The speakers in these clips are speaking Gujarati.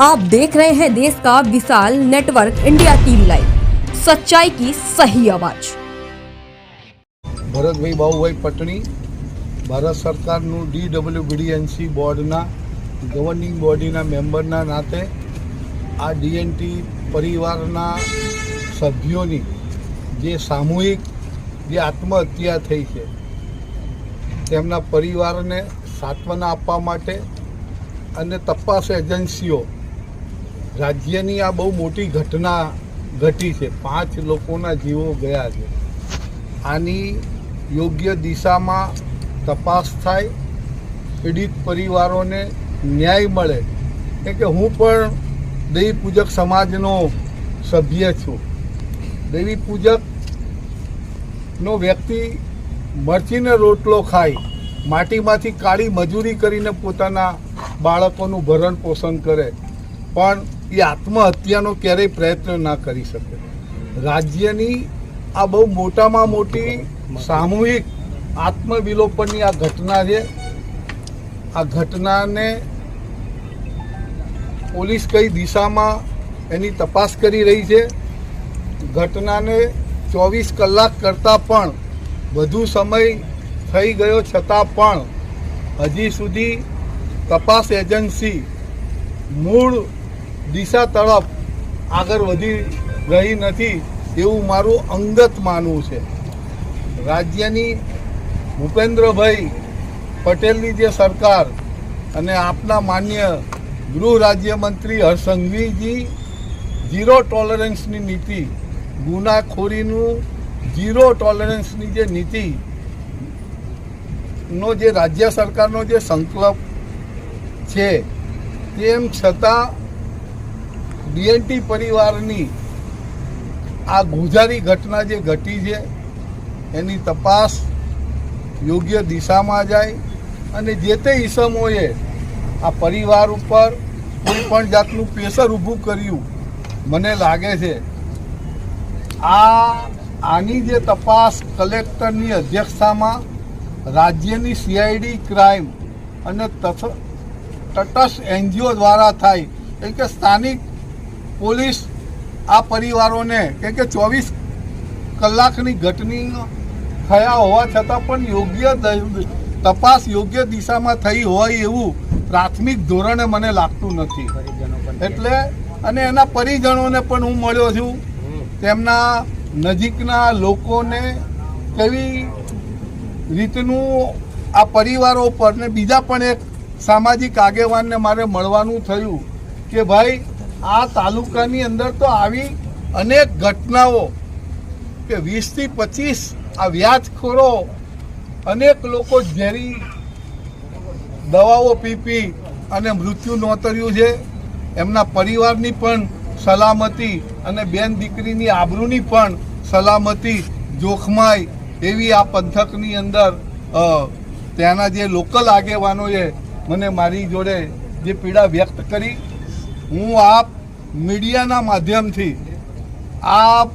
आप देख रहे हैं देश का विशाल नेटवर्क इंडिया टीवी लाइव सच्चाई की सही आवाज ભરતભાઈ બાબુભાઈ પટણી ભારત સરકારનું ડીડબ્લ્યુબીડીએનસી બોર્ડના ગવર્નિંગ બોડીના મેમ્બરના નાતે આ ડીએનટી પરિવારના સભ્યોની જે સામૂહિક જે આત્મહત્યા થઈ છે તેમના પરિવારને સાંત્વના આપવા માટે અને તપાસ એજન્સીઓ રાજ્યની આ બહુ મોટી ઘટના ઘટી છે. પાંચ લોકોના જીવો ગયા છે. આની યોગ્ય દિશામાં તપાસ થાય, પીડિત પરિવારોને ન્યાય મળે. કેમ કે હું પણ દેવી પૂજક સમાજનો સભ્ય છું. દેવી પૂજકનો વ્યક્તિ મરચીને રોટલો ખાય, માટીમાંથી કાળી મજૂરી કરીને પોતાના બાળકોનું ભરણ પોષણ કરે. પણ એ આત્મહત્યાનો ક્યારેય પ્રયત્ન ના કરી શકે. રાજ્યની આ બહુ મોટામાં મોટી સામૂહિક આત્મવિલોપનની આ ઘટના છે. આ ઘટનાને પોલીસ કઈ દિશામાં એની તપાસ કરી રહી છે. ઘટનાને ચોવીસ કલાક કરતાં પણ વધુ સમય થઈ ગયો છતાં પણ હજી સુધી તપાસ એજન્સી મૂળ દિશા તરફ આગળ વધી રહી નથી એવું મારું અંગત માનવું છે. રાજ્યની ભૂપેન્દ્રભાઈ પટેલની જે સરકાર અને આપના માન્ય ગૃહ રાજ્યમંત્રી હરસંઘવીજી, ઝીરો ટોલરન્સની નીતિ, ગુનાખોરીનું ઝીરો ટોલરન્સની જે નીતિ, નો જે રાજ્ય સરકારનો જે સંકલ્પ છે, તેમ છતાં ડીએનટી પરિવારની આ ગુજારી ઘટના જે ઘટી છે, એની તપાસ યોગ્ય દિશામાં જાય અને જે તે ઈસમોએ આ પરિવાર ઉપર કોઈ પણ જાતનું પ્રેશર ઊભું કર્યું, મને લાગે છે. આ, આની જે તપાસ કલેક્ટરની અધ્યક્ષતામાં રાજ્યની સીઆઈડી ક્રાઇમ અને તટસ્થ એનજીઓ દ્વારા થાય, એટલે કે સ્થાનિક પોલીસ આ પરિવારોને કેમ કે ચોવીસ કલાકની ઘટની થયા હોવા છતાં પણ યોગ્ય તપાસ યોગ્ય દિશામાં થઈ હોય એવું પ્રાથમિક ધોરણે મને લાગતું નથી. એટલે અને એના પરિજનોને પણ હું મળ્યો છું. તેમના નજીકના લોકોને કેવી રીતનું આ પરિવારો પર ને બીજા પણ એક સામાજિક આગેવાનને મારે મળવાનું થયું કે ભાઈ આ તાલુકાની અંદર તો આવી અનેક ઘટનાઓ કે વીસથી પચીસ આ વ્યાજખોરો અનેક લોકો ઝેરી દવાઓ પી પી અને મૃત્યુ નોતર્યું છે. એમના પરિવારની પણ સલામતી અને બેન દીકરીની આબરૂની પણ સલામતી જોખમાય એવી આ પંથકની અંદર ત્યાંના જે લોકલ આગેવાનોએ મને મારી જોડે જે પીડા વ્યક્ત કરી હું આપ મીડિયાના માધ્યમથી આ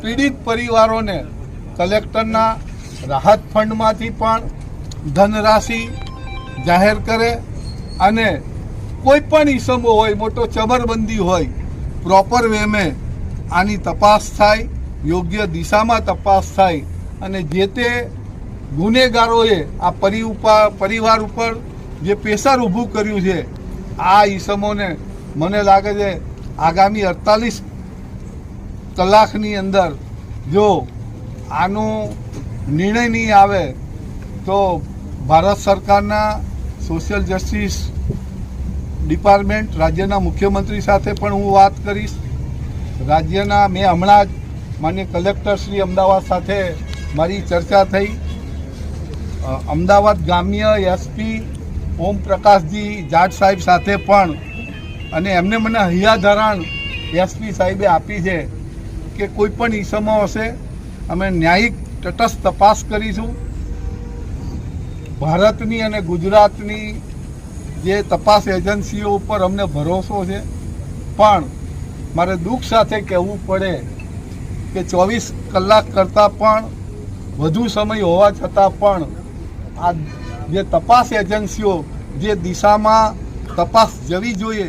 પીડિત પરિવારોને કલેક્ટરના રાહત ફંડમાંથી પણ ધનરાશિ જાહેર કરે અને કોઈ પણ ઈસમો હોય, મોટો ચબરબંધી હોય, પ્રોપર વેમે આની તપાસ થાય, યોગ્ય દિશામાં તપાસ થાય અને જે તે ગુનેગારોએ આ પરી પરિવાર ઉપર જે પ્રેશર ઊભું કર્યું છે, આ ઈસમોને મને લાગે છે આગામી અડતાલીસ કલાકની અંદર જો આનો નિર્ણય નહીં આવે, તો ભારત સરકારના સોશિયલ જસ્ટિસ ડિપાર્ટમેન્ટ રાજ્યના મુખ્યમંત્રી સાથે પણ હું વાત કરીશ. રાજ્યના મેં હમણાં જ માન્ય કલેક્ટર શ્રી અમદાવાદ સાથે મારી ચર્ચા થઈ. અમદાવાદ ગ્રામ્ય એસપી ઓમ પ્રકાશજી જાટ સાહેબ સાથે પણ અને એમને મને હૈયાધારણ એસપી સાહેબે આપી છે કે કોઈ પણ ઈસમો હશે, અમે ન્યાયિક તટસ્થ તપાસ કરીશું. ભારતની અને ગુજરાતની જે તપાસ એજન્સીઓ ઉપર અમને ભરોસો છે. પણ મારે દુઃખ સાથે કહેવું પડે કે ચોવીસ કલાક કરતાં પણ વધુ સમય હોવા છતાં પણ આ જે તપાસ એજન્સીઓ જે દિશામાં તપાસ જવી જોઈએ